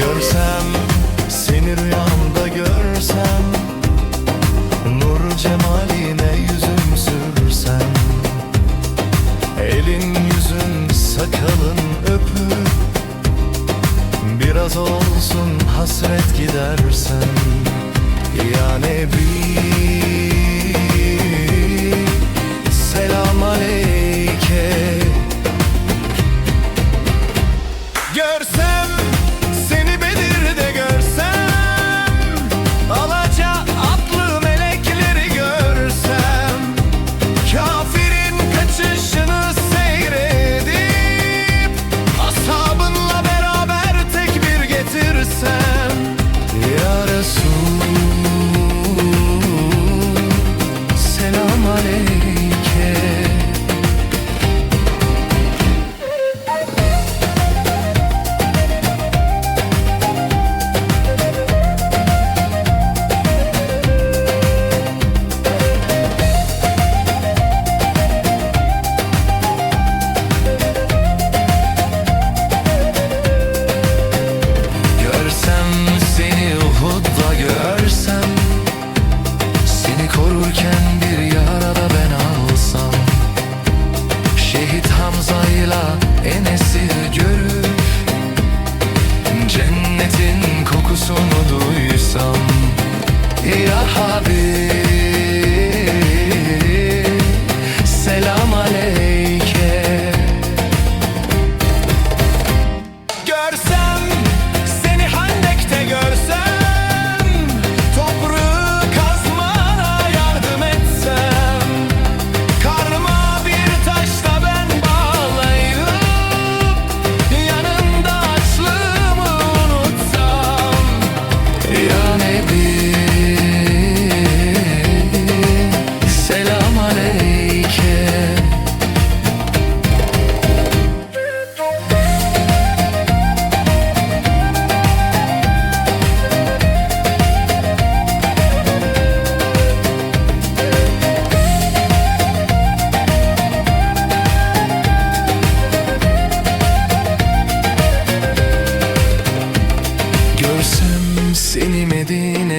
Görsem seni rüyamda görsem Nur cemaline yüzüm sürsem. Elin yüzün sakalın öpüp Biraz olsun hasret gidersen Ya Nebi kokusunu duysam Ya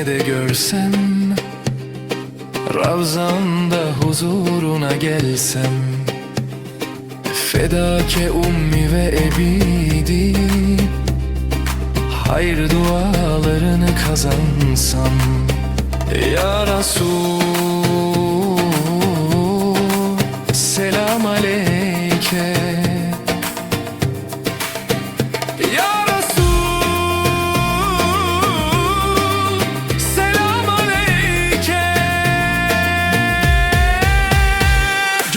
de görsem Ravzanda huzuruna gelsem Fedake ummi ve ebidi Hayır dualarını kazansam Ya Resul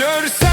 Görsen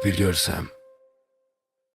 Ah, biliyorsam.